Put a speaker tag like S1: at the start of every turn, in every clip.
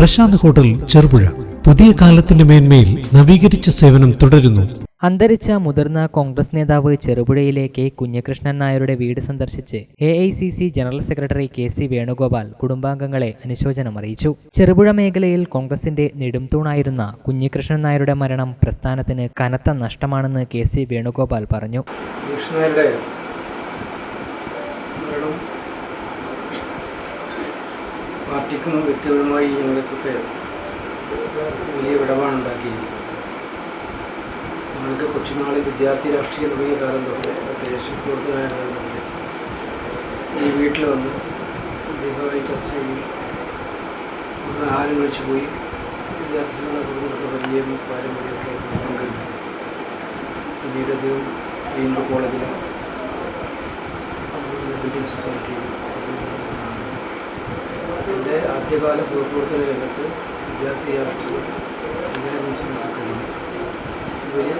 S1: Prashant hotel Cherupuzha. പുതിയ കാലത്തിന്റെ മേന്മയിൽ നവീകരിച്ച സേവനം തുടരുന്നു.
S2: അന്തരിച്ച മുതിർന്ന കോൺഗ്രസ് നേതാവ് ചെറുപുഴയിലെ കെ കുഞ്ഞകൃഷ്ണൻ നായരുടെ വീട് സന്ദർശിച്ച് A I C C general secretary K C Venugopal കുടുംബാംഗങ്ങളെ അനുശോചനം അറിയിച്ചു. ചെറുപുഴ മേഖലയിൽ കോൺഗ്രസിന്റെ നെടുംതൂണായിരുന്ന കുഞ്ഞികൃഷ്ണൻ നായരുടെ മരണം പ്രസ്ഥാനത്തിന് കനത്ത നഷ്ടമാണെന്ന് കെ സി വേണുഗോപാൽ പറഞ്ഞു
S3: കൃഷ്ണയുടെ മരണം പാർട്ടിക്കും വ്യക്തിപരമായി ഞങ്ങൾക്കൊക്കെ വലിയ വിടവാണ് ഉണ്ടാക്കിയിരിക്കുന്നത്. ഞങ്ങൾക്ക് കൊച്ചുനാളിൽ വിദ്യാർത്ഥി രാഷ്ട്രീയം തുടങ്ങിയ കാലം തൊട്ട് ദേശീയ പ്രവർത്തനായ കാലം തൊട്ട് ഈ വീട്ടിൽ വന്ന് അദ്ദേഹമായി ചർച്ച ചെയ്യും. ഇവിടെ ആരും കഴിച്ചു പോയി. വിദ്യാർത്ഥികളുടെ കുടുംബത്തെ പരിചയം പാരമ്പര്യമൊക്കെ പങ്കുണ്ട് പിന്നീട് അദ്ദേഹം വീണ്ടും കോളേജിൽ ബിൽഡിംഗ് സൊസൈറ്റിയിൽ. എന്റെ ആദ്യകാല പൊതുപ്രവർത്തന രംഗത്ത് വിദ്യാർത്ഥി രാഷ്ട്രീയം കൈകാര്യം സമയത്ത് കഴിഞ്ഞു വലിയ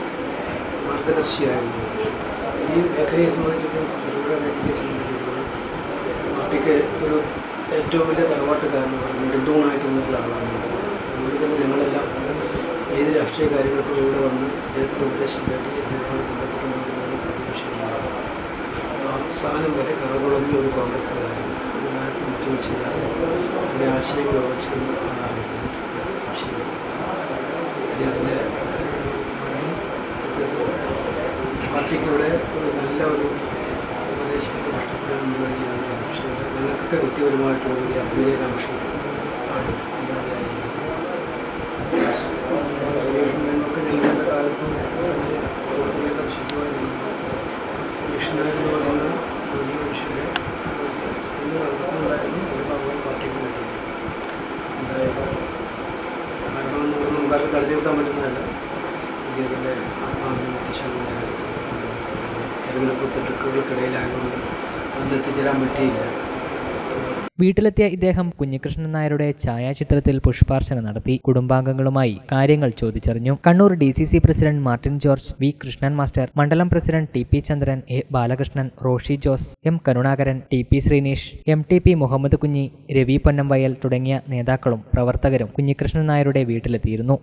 S3: മാർഗദർശിയായിരുന്നു. ഈ മേഖലയെ സംബന്ധിച്ചിടത്തോളം മേഖലയെ സംബന്ധിച്ചിടത്തോളം പാർട്ടിക്ക് ഒരു ഏറ്റവും വലിയ തറവാട്ടുകാരനാണ് നെടുന്തൂണായിട്ട് നിന്നിട്ടുള്ള ആളാണ്. അതുകൊണ്ട് തന്നെ ഞങ്ങളെല്ലാം ഏത് രാഷ്ട്രീയ കാര്യങ്ങൾക്കും ഇവിടെ വന്ന് അദ്ദേഹത്തിന്റെ ഉപദേശം തേടി അദ്ദേഹത്തോട് ബന്ധപ്പെട്ടുണ്ടെന്നുള്ള പ്രതീക്ഷയില്ല അവസാനം വരെ കറകുളഞ്ഞ ഒരു കോൺഗ്രസ്സുകാരൻ ഒരു എന്റെ ശരി അദ്ദേഹത്തിന്റെ പാർട്ടിക്കൂടെ ഒരു നല്ല ഒരു ഉപദേശത്തെ നഷ്ടപ്പെടാൻ വേണ്ടി യാതൊരു ആവശ്യമില്ല ഞങ്ങൾക്കൊക്കെ വ്യക്തിപരമായിട്ടുള്ള ഒരു അഭ്യുദയകാംക്ഷ ആണ്. ഇല്ലാതെയായിരിക്കുന്നത് ഞങ്ങളുടെ കാലത്ത് പ്രവർത്തനങ്ങളെ ശരിയായി നമുക്കാർക്ക് തടഞ്ഞു നിർത്താൻ പറ്റുന്നതല്ല ഇന്ത്യയുടെ ആത്മാവിനെ തിരഞ്ഞെടുപ്പ് തെരഞ്ഞെടുപ്പ് തിരക്കുകൾക്കിടയിലായതുകൊണ്ട് അന്ന് എത്തിച്ചേരാൻ പറ്റിയില്ല.
S2: വീട്ടിലെത്തിയ ഇദ്ദേഹം കുഞ്ഞികൃഷ്ണൻ നായരുടെ ഛായാചിത്രത്തിൽ പുഷ്പാർച്ചന നടത്തി. കുടുംബാംഗങ്ങളുമായി കാര്യങ്ങൾ ചോദിച്ചറിഞ്ഞു. Kannur D C C president Martin George V Krishnan master മണ്ഡലം president T P Chandran A Balakrishnan Roshi Jose M Karunakaran T P Sreenish M T P Muhammad Kunhi Ravi Ponnamvayal തുടങ്ങിയ നേതാക്കളും പ്രവർത്തകരും കുഞ്ഞികൃഷ്ണൻ നായരുടെ വീട്ടിലെത്തിയിരുന്നു.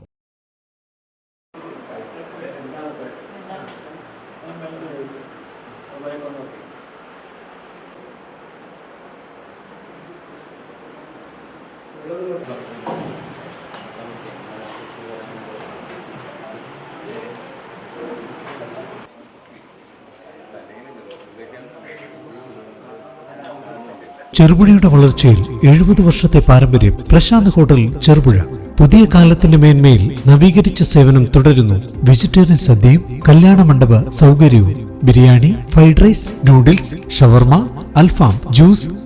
S1: ചെറുപുഴയുടെ വളർച്ചയിൽ എഴുപത് വർഷത്തെ പാരമ്പര്യം പ്രശാന്ത് ഹോട്ടൽ ചെറുപുഴ. പുതിയ കാലത്തിന്റെ മേന്മയിൽ നവീകരിച്ച സേവനം തുടരുന്നു. വെജിറ്റേറിയൻ സദ്യയും കല്യാണ മണ്ഡപ സൗകര്യവും. Biryani fried rice noodles shawarma alfaham juice